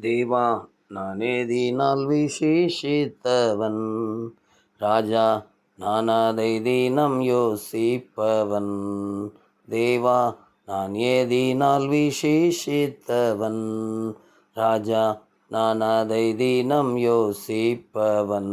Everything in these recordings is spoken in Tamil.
தேவா நான் ஏதினால் விசேஷித்தவன். ராஜா நானாதை அதை தினம் யோசிப்பவன். தேவா நான் ஏதினால் விசேஷித்தவன். ராஜா நானாதை அதை தினம் யோசிப்பவன்.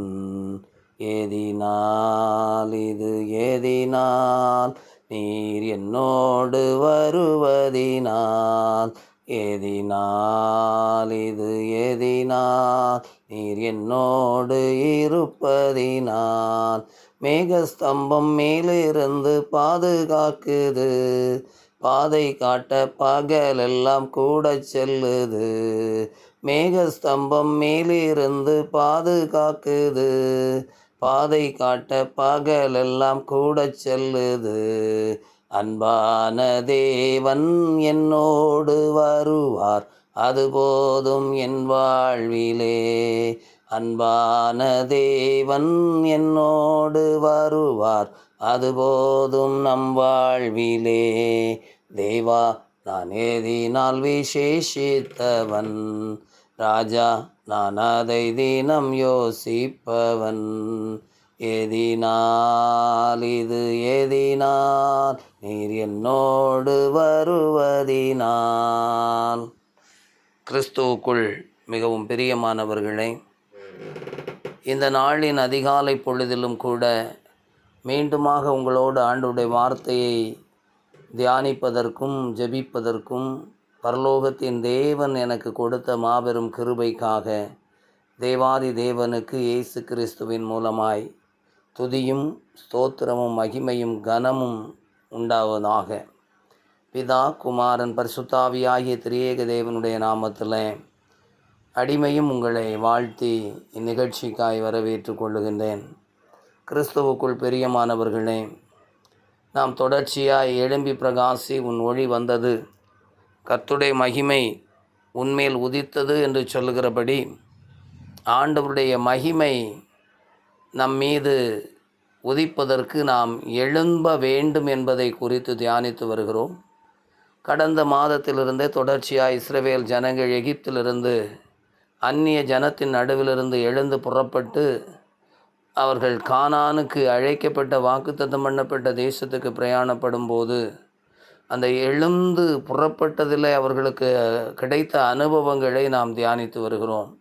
ஏதினால் இது ஏதினால் நீர் என்னோடு வருவதினால் எதினால் இது எதினால். நீர் என்னோடு இருப்பதினால் மேகஸ்தம்பம் மேலிருந்து பாதுகாக்குது. பாதை காட்ட பகலெல்லாம் கூட செல்லுது. மேகஸ்தம்பம் மேலிருந்து பாதுகாக்குது. பாதை காட்ட பகலெல்லாம் கூட செல்லுது. அன்பான தேவன் என்னோடு வருவார் அது போதும் என் வாழ்விலே. அன்பான தேவன் என்னோடு வருவார் அது போதும் நம் வாழ்விலே. தேவா நான் ஏதினால் விசேஷித்தவன் ராஜா நான் அதை தினம் யோசிப்பவன். எதினால் இது எதினால் நீர் என்னோடு வருவதினால். கிறிஸ்துவுக்குள் மிகவும் பிரியமானவர்களே இந்த நாளின் அதிகாலை பொழுதிலும் கூட மீண்டுமாக உங்களோடு ஆண்டுடைய வார்த்தையை தியானிப்பதற்கும் ஜெபிப்பதற்கும் பரலோகத்தின் தேவன் எனக்கு கொடுத்த மாபெரும் கிருபைக்காக தேவாதி தேவனுக்கு இயேசு கிறிஸ்துவின் மூலமாய் துதியும் ஸ்தோத்திரமும் மகிமையும் கனமும் உண்டாவதாக. பிதா குமாரன் பரிசுத்தாவியாகிய திரியேக தேவனுடைய நாமத்தில் அடிமையும் உங்களை வாழ்த்தி இந்நிகழ்ச்சிக்காய் வரவேற்று கொள்ளுகின்றேன். கிறிஸ்துவுக்குள் பெரியமானவர்களே நாம் தொடர்ச்சியாய் எழும்பி பிரகாசி உன் ஒளி வந்தது. கத்துடைய மகிமை உன்மேல் உதித்தது என்று சொல்லுகிறபடி ஆண்டவருடைய மகிமை நம் மீது உதிப்பதற்கு நாம் எழும்ப வேண்டும் என்பதை குறித்து தியானித்து வருகிறோம். கடந்த மாதத்திலிருந்தே தொடர்ச்சியாக இஸ்ரவேல் ஜனங்கள் எகிப்திலிருந்து அந்நிய ஜனத்தின் நடுவிலிருந்து எழுந்து புறப்பட்டு அவர்கள் கானானுக்கு அழைக்கப்பட்ட வாக்குத்தத்தம் பண்ணப்பட்ட தேசத்துக்கு பிரயாணப்படும் போது அந்த எழுந்து புறப்பட்டதில் அவர்களுக்கு கிடைத்த அனுபவங்களை நாம் தியானித்து வருகிறோம்.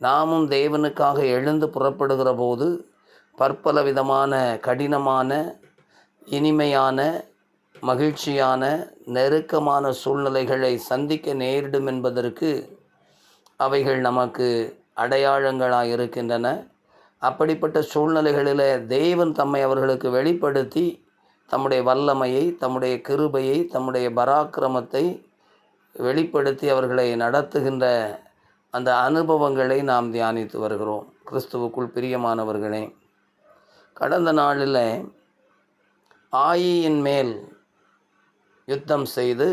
நாமும் தேவனுக்காக எழுந்து புறப்படுகிற போது பற்பல விதமான கடினமான இனிமையான மகிழ்ச்சியான நெருக்கமான சூழ்நிலைகளை சந்திக்க நேரிடும் என்பதற்கு அவைகள் நமக்கு அடையாளங்களாக இருக்கின்றன. அப்படிப்பட்ட சூழ்நிலைகளில் தேவன் தம்மை அவர்களுக்கு வெளிப்படுத்தி தம்முடைய வல்லமையை தம்முடைய கிருபையை தம்முடைய பராக்கிரமத்தை வெளிப்படுத்தி அவர்களை நடத்துகின்ற அந்த அனுபவங்களை நாம் தியானித்து வருகிறோம். கிறிஸ்துவுக்குள் பிரியமானவர்களே கடந்த நாளில் ஆயியின் மேல் யுத்தம் செய்து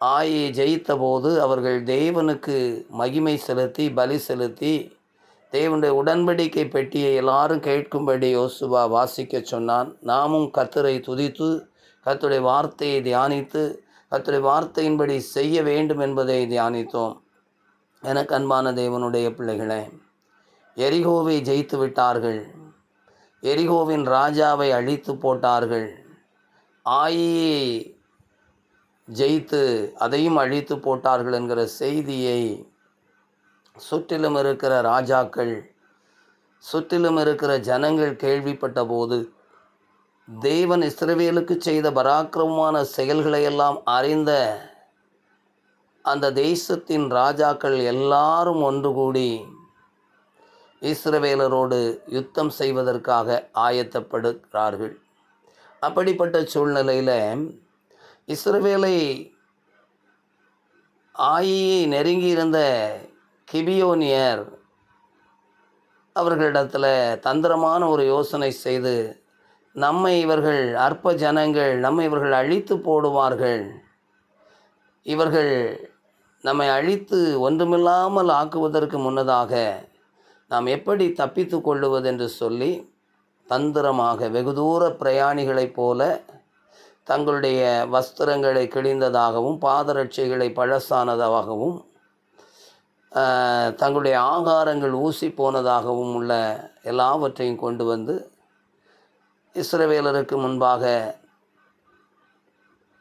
ஆயை ஜெயித்தபோது அவர்கள் தேவனுக்கு மகிமை செலுத்தி பலி செலுத்தி தேவனுடைய உடன்படிக்கை பெட்டியை எல்லாரும் கேட்கும்படி யோசுவா வாசிக்க சொன்னான். நாமும் கத்தரை துதித்து கத்துடைய வார்த்தையை தியானித்து கத்துடைய வார்த்தையின்படி செய்ய வேண்டும் என்பதை தியானித்தோம். எனக்கு அன்பான தேவனுடைய பிள்ளைகளே எரிகோவை ஜெயித்து விட்டார்கள் எரிகோவின் ராஜாவை அழித்து போட்டார்கள். ஆயியை ஜெயித்து அதையும் அழித்து போட்டார்கள் என்கிற செய்தியை சுற்றிலும் இருக்கிற ராஜாக்கள் சுற்றிலும் இருக்கிற ஜனங்கள் கேள்விப்பட்ட போது தேவன் இஸ்ரவேலுக்கு செய்த பராக்கிரமமான செயல்களையெல்லாம் அறிந்த அந்த தேசத்தின் ராஜாக்கள் எல்லாரும் ஒன்று கூடி இஸ்ரவேலரோடு யுத்தம் செய்வதற்காக ஆயத்தப்படுகிறார்கள். அப்படிப்பட்ட சூழ்நிலையில் இஸ்ரவேலை ஆயியை நெருங்கியிருந்த கிபியோனியர் அவர்களிடத்தில் தந்திரமான ஒரு யோசனை செய்து நம்மை இவர்கள் அற்ப ஜனங்கள் நம்மை இவர்கள் அழித்து போடுவார்கள். இவர்கள் நம்மை அழித்து ஒன்றுமில்லாமல் ஆக்குவதற்கு முன்னதாக நாம் எப்படி தப்பித்து கொள்ளுவது என்று சொல்லி தந்திரமாக வெகு தூர பிரயாணிகளைப் போல தங்களுடைய வஸ்திரங்களை கிழிந்ததாகவும் பாதரட்சைகளை பழசானதாகவும் தங்களுடைய ஆகாரங்கள் ஊசி போனதாகவும் உள்ள எல்லாவற்றையும் கொண்டு வந்து இஸ்ரவேலருக்கு முன்பாக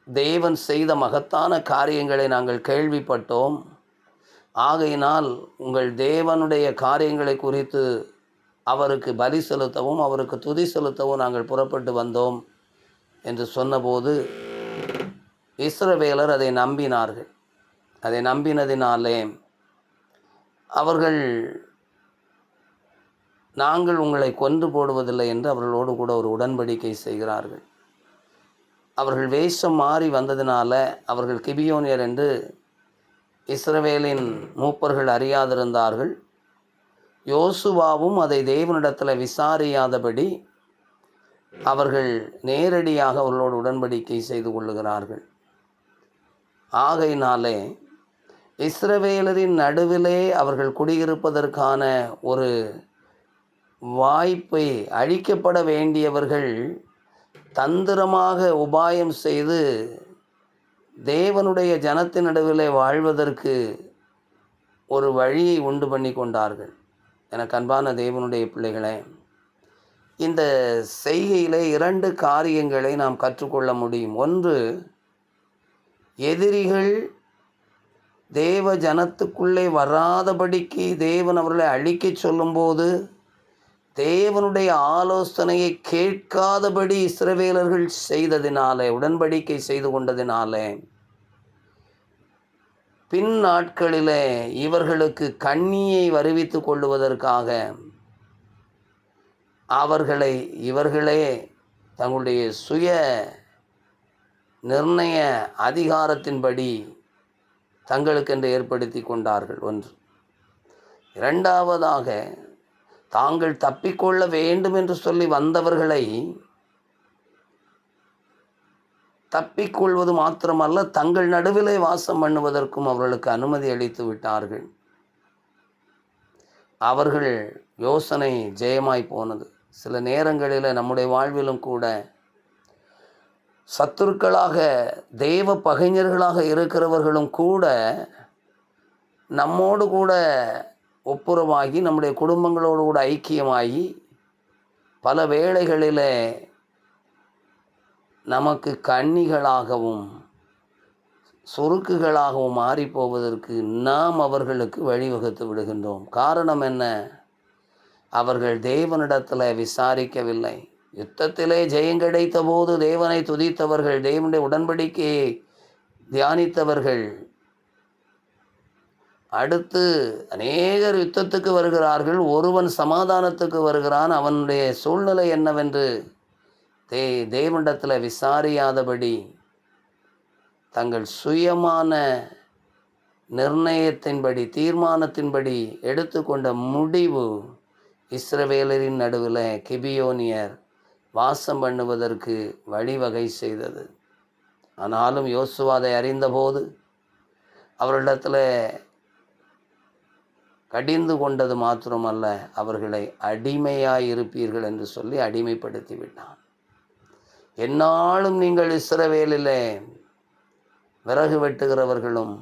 தேவன் செய்த மகத்தான காரியங்களை நாங்கள் கேள்விப்பட்டோம். ஆகையினால் உங்கள் தேவனுடைய காரியங்களை குறித்து அவருக்கு பலி செலுத்தவும் அவருக்கு துதி செலுத்தவும் நாங்கள் புறப்பட்டு வந்தோம் என்று சொன்னபோது இஸ்ரவேலர் அதை நம்பினார்கள். அதை நம்பினதினாலே அவர்கள் நாங்கள் உங்களை கொன்று போடுவதில்லை என்று அவர்களோடு கூட ஒரு உடன்படிக்கை செய்கிறார்கள். அவர்கள் வேஷம் மாறி வந்ததினால அவர்கள் கிபியோனியர் என்று இஸ்ரவேலின் மூப்பர்கள் அறியாதிருந்தார்கள். யோசுவாவும் அதை தேவனிடத்தில் விசாரியாதபடி அவர்கள் நேரடியாக அவர்களோடு உடன்படிக்கை செய்து கொள்ளுகிறார்கள். ஆகையினாலே இஸ்ரவேலரின் நடுவிலே அவர்கள் குடியிருப்பதற்கான ஒரு வாய்ப்பை அழிக்கப்பட வேண்டியவர்கள் தந்திரமாக உபாயம் செய்து தேவனுடைய ஜனத்தின் நடுவிலே வாழ்வதற்கு ஒரு வழியை உண்டு பண்ணி கொண்டார்கள். எனக்கு அன்பான தேவனுடைய பிள்ளைகளே இந்த செய்கையிலே இரண்டு காரியங்களை நாம் கற்றுக்கொள்ள முடியும். ஒன்று எதிரிகள் தேவ ஜனத்துக்குள்ளே வராதபடிக்கு தேவன் அவர்களை அழிக்கச் சொல்லும்போது தேவனுடைய ஆலோசனையை கேட்காதபடி இஸ்ரவேலர்கள் செய்ததினாலே உடன்படிக்கை செய்து கொண்டதினாலே பின் நாட்களிலே இவர்களுக்கு கண்ணியை வருவித்து கொள்ளுவதற்காக அவர்களை இவர்களே தங்களுடைய சுய நிர்ணய அதிகாரத்தின்படி தங்களுக்கென்று ஏற்படுத்தி கொண்டார்கள் ஒன்று. இரண்டாவதாக தாங்கள் தப்பிக்கொள்ள வேண்டும் என்று சொல்லி வந்தவர்களை தப்பிக்கொள்வது மாத்திரமல்ல தங்கள் நடுவிலே வாசம் பண்ணுவதற்கும் அவர்களுக்கு அனுமதி அளித்து விட்டார்கள். அவர்கள் யோசனை ஜெயமாய் போனது. சில நேரங்களில் நம்முடைய வாழ்விலும் கூட சத்துருக்களாக தெய்வ பகைஞர்களாக இருக்கிறவர்களும் கூட நம்மோடு கூட ஒப்புரவாகி நம்முடைய குடும்பங்களோடு கூட ஐக்கியமாகி பல வேளைகளில் நமக்கு கன்னிகளாகவும் சுருக்குகளாகவும் மாறிப்போவதற்கு நாம் அவர்களுக்கு வழிவகுத்து விடுகின்றோம். காரணம் என்ன? அவர்கள் தேவனிடத்தில் விசாரிக்கவில்லை. யுத்தத்திலே ஜெயம் கிடைத்த போது தேவனை துதித்தவர்கள் தேவனுடைய உடன்படிக்கையை தியானித்தவர்கள் அடுத்து அநேகர் யுத்தத்துக்கு வருகிறார்கள் ஒருவன் சமாதானத்துக்கு வருகிறான் அவனுடைய சூழ்நிலை என்னவென்று தே தேவண்டத்தில் விசாரியாதபடி தங்கள் சுயமான நிர்ணயத்தின்படி தீர்மானத்தின்படி எடுத்துக்கொண்ட முடிவு இஸ்ரவேலரின் நடுவில் கிபியோனியர் வாசம் பண்ணுவதற்கு வழிவகை செய்தது. ஆனாலும் யோசுவாதை அறிந்தபோது அவரிடத்தில் கடிந்து கொண்டது மாத்திரமல்ல அவர்களை அடிமையாய் இருப்பீர்கள் என்று சொல்லி அடிமைப்படுத்தி விட்டான். என்னாலும் நீங்கள் இஸ்ரவேலிலே விறகு வெட்டுகிறவர்களும்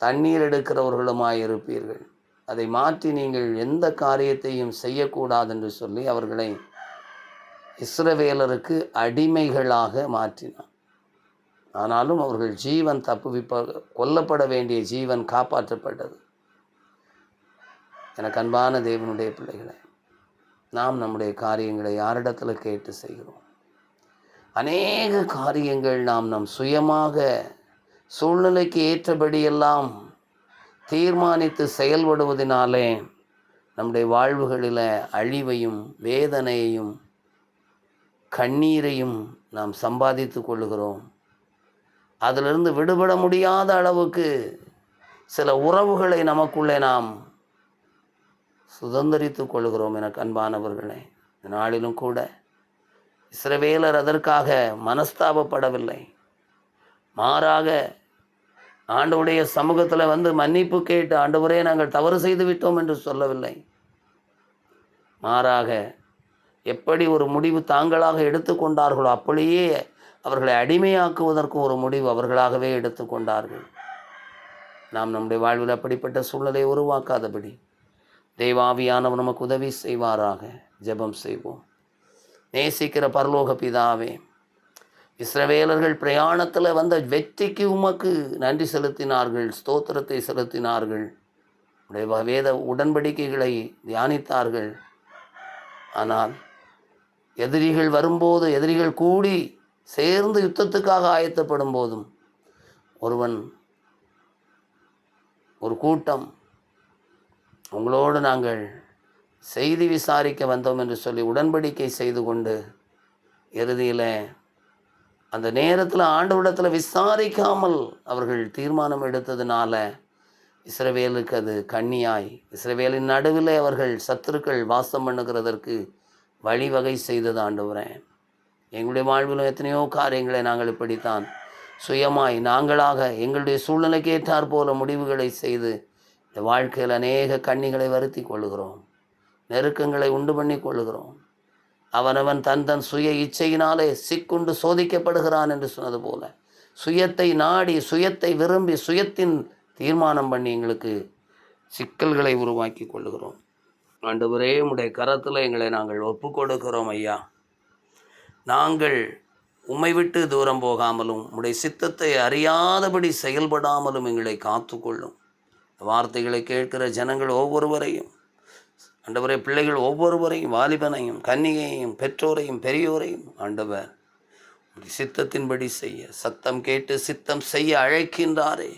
தண்ணீர் எடுக்கிறவர்களுமாய் இருப்பீர்கள் அதை மாற்றி நீங்கள் எந்த காரியத்தையும் செய்யக்கூடாது என்று சொல்லி அவர்களை இஸ்ரவேலருக்கு அடிமைகளாக மாற்றினான். ஆனாலும் அவர்கள் ஜீவன் தப்புவிப்ப கொல்லப்பட வேண்டிய ஜீவன் காப்பாற்றப்பட்டது. எனக்கு அன்பான தேவனுடைய பிள்ளைகளை நாம் நம்முடைய காரியங்களை யாரிடத்தில் கேட்டு செய்கிறோம்? அநேக காரியங்கள் நாம் நம் சுயமாக சூழ்நிலைக்கு ஏற்றபடியெல்லாம் தீர்மானித்து செயல்படுவதனாலே நம்முடைய வாழ்வுகளில் அழிவையும் வேதனையையும் கண்ணீரையும் நாம் சம்பாதித்து கொள்ளுகிறோம். அதிலிருந்து விடுபட முடியாத அளவுக்கு சில உறவுகளை நமக்குள்ளே நாம் சுதந்திரித்து கொள்கிறோம் எனக்கு அன்பானவர்களே. நாளிலும் கூட இஸ்ரவேலர் அதற்காக மனஸ்தாபப்படவில்லை. மாறாக ஆண்டவுடைய சமூகத்தில் வந்து மன்னிப்பு கேட்டு ஆண்டவரே நாங்கள் தவறு செய்து விட்டோம் என்று சொல்லவில்லை. மாறாக எப்படி ஒரு முடிவு தாங்களாக எடுத்துக்கொண்டார்களோ அப்படியே அவர்களை அடிமையாக்குவதற்கு ஒரு முடிவு அவர்களாகவே எடுத்துக்கொண்டார்கள் நாம் நம்முடைய வாழ்வில் அப்படிப்பட்ட சூழ்நிலையை உருவாக்காதபடி தெய்வாவியானவர் நமக்கு உதவி செய்வாராக ஜெபம் செய்வோம். நேசிக்கிற பரலோக பிதாவே இஸ்ரவேலர்கள் பிரயாணத்தில் வந்த வெற்றிக்கு உமக்கு நன்றி செலுத்தினார்கள் ஸ்தோத்திரத்தை செலுத்தினார்கள். உடைய வேத உடன்படிக்கைகளை தியானித்தார்கள். ஆனால் எதிரிகள் வரும்போது எதிரிகள் கூடி சேர்ந்து யுத்தத்துக்காக ஆயத்தப்படும் போதும் ஒருவன் ஒரு கூட்டம் உங்களோடு நாங்கள் செய்தி விசாரிக்க வந்தோம் என்று சொல்லி உடன்படிக்கை செய்து கொண்டு இறுதியில் அந்த நேரத்தில் ஆண்டவரிடத்தில் விசாரிக்காமல் அவர்கள் தீர்மானம் எடுத்ததுனால இஸ்ரவேலுக்கு அது கண்ணியாய் இஸ்ரவேலின் நடுவில் அவர்கள் சத்துருக்கள் வாசம் பண்ணுகிறதற்கு வழிவகை செய்தது ஆண்டவரேன் எங்களுடைய வாழ்விலும் எத்தனையோ காரியங்களை நாங்கள் இப்படித்தான் சுயமாய் நாங்களாக எங்களுடைய சூழ்நிலைக்கு ஏற்றாற்போல முடிவுகளை செய்து இந்த வாழ்க்கையில் அநேக கண்ணிகளை வருத்தி கொள்கிறோம் நெருக்கங்களை உண்டு பண்ணி கொள்கிறோம் அவனவன் தன் தன் சுய இச்சையினாலே சிக்குண்டு சோதிக்கப்படுகிறான் என்று சொன்னது போல சுயத்தை நாடி சுயத்தை விரும்பி சுயத்தின் தீர்மானம் பண்ணி எங்களுக்கு சிக்கல்களை உருவாக்கி கொள்ளுகிறோம். ஆண்டவரே உடைய கரத்தில் எங்களை நாங்கள் ஒப்பு கொடுக்கிறோம் ஐயா. நாங்கள் உம்மை விட்டு தூரம் போகாமலும் உடைய சித்தத்தை அறியாதபடி செயல்படாமலும் எங்களை காத்துக்கொள்ளும். வார்த்தைகளை கேட்கிற ஜனங்கள் ஒவ்வொருவரையும் ஆண்டவரே பிள்ளைகள் ஒவ்வொருவரையும் வாலிபனையும் கன்னிகையையும் பெற்றோரையும் பெரியோரையும் ஆண்டவர் சித்தத்தின்படி செய்ய சத்தம் கேட்டு சித்தம் செய்ய அழைக்கின்றாரே.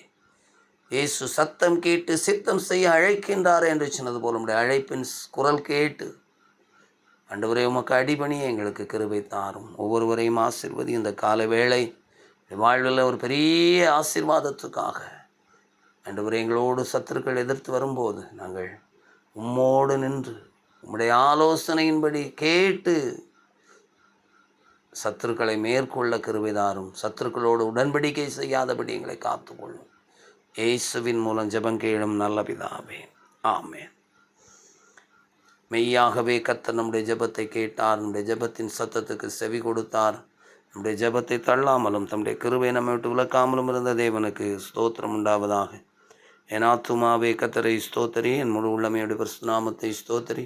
இயேசு சத்தம் கேட்டு சித்தம் செய்ய அழைக்கின்றாரே என்று சொன்னது போல நம்முடைய அழைப்பின் குரல் கேட்டு ஆண்டவரே உமக்கு அடிபணியை எங்களுக்கு கிருபை தாரும். ஒவ்வொருவரையும் ஆசிர்வதி இந்த கால வேளை வாழ்வில் ஒரு பெரிய ஆசீர்வாதத்துக்காக அன்று எங்களோடு சத்துருக்கள் எதிர்த்து வரும்போது நாங்கள் உம்மோடு நின்று உம்முடைய ஆலோசனையின்படி கேட்டு சத்துருக்களை மேற்கொள்ள கருவிதாரும் சத்துருக்களோடு உடன்படிக்கை செய்யாதபடி எங்களை காத்துக்கொள்ளும். இயேசுவின் மூலம் ஜெபங்கேளும் நல்ல பிதாவே. ஆமேன். மெய்யாகவே கத்த நம்முடைய ஜெபத்தை கேட்டார். நம்முடைய ஜெபத்தின் சத்தத்துக்கு செவி கொடுத்தார். நம்முடைய ஜெபத்தை தள்ளாமலும் தம்முடைய கிருவை நம்மை விட்டு விளக்காமலும் இருந்த தேவனுக்கு ஸ்தோத்திரம் உண்டாவதாக. என் ஆத்துமாவே கத்தரை ஸ்தோத்தரி என் முழு உள்ளமையோட பரிசுநாமத்தை ஸ்தோத்தரி.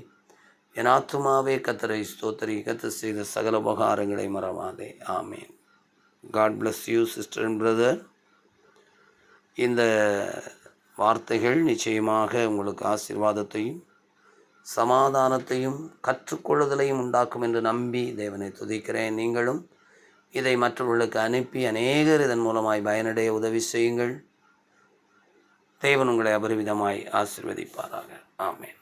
என் ஆத்துமாவே கத்தரை ஸ்தோத்தரி கத்த செய்த சகல உபகாரங்களை மறவாதே. ஆமேன். God bless you sister and brother இந்த வார்த்தைகள் நிச்சயமாக உங்களுக்கு ஆசீர்வாதத்தையும் சமாதானத்தையும் கற்றுக்கொள்ளுதலையும் உண்டாக்கும் என்று நம்பி தேவனை துதிக்கிறேன். நீங்களும் இதை மற்றவர்களுக்கு அனுப்பி அநேகர் இதன் மூலமாய் பயனடைய உதவி செய்யுங்கள். தேவன் உங்களை அபரிவிதமாய் ஆசிர்வதிப்பாராக. ஆமேன்.